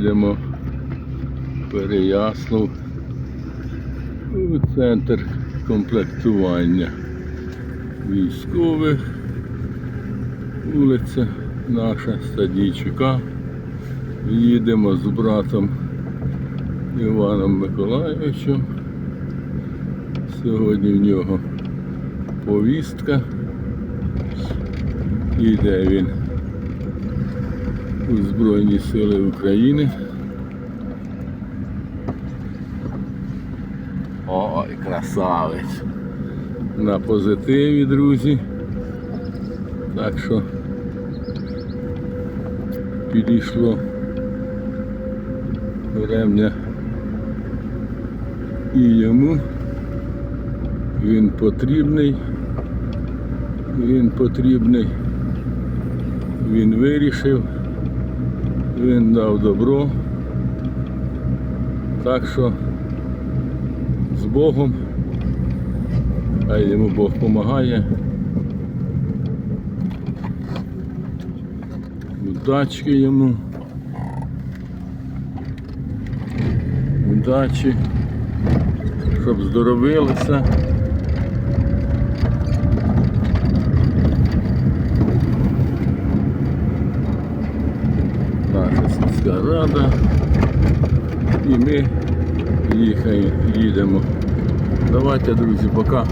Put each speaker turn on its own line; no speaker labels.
їдемо в Переяслав у центр комплектування військових. Вулиця наша Стадійчука. Їдемо з братом Іваном Миколайовичем. Сьогодні в нього повістка. Іде він у Збройні Сили України. Ой, красавець. На позитиві, друзі. Так що підійшло врем'я і йому. Він потрібний. Він потрібний. Він вирішив. Він дав добро. Так що з Богом. Хай йому Бог допомагає. Удачки йому. Удачі. Щоб здоровилися. Рада. І ми їхаємо, їдемо. Давайте, друзі, пока.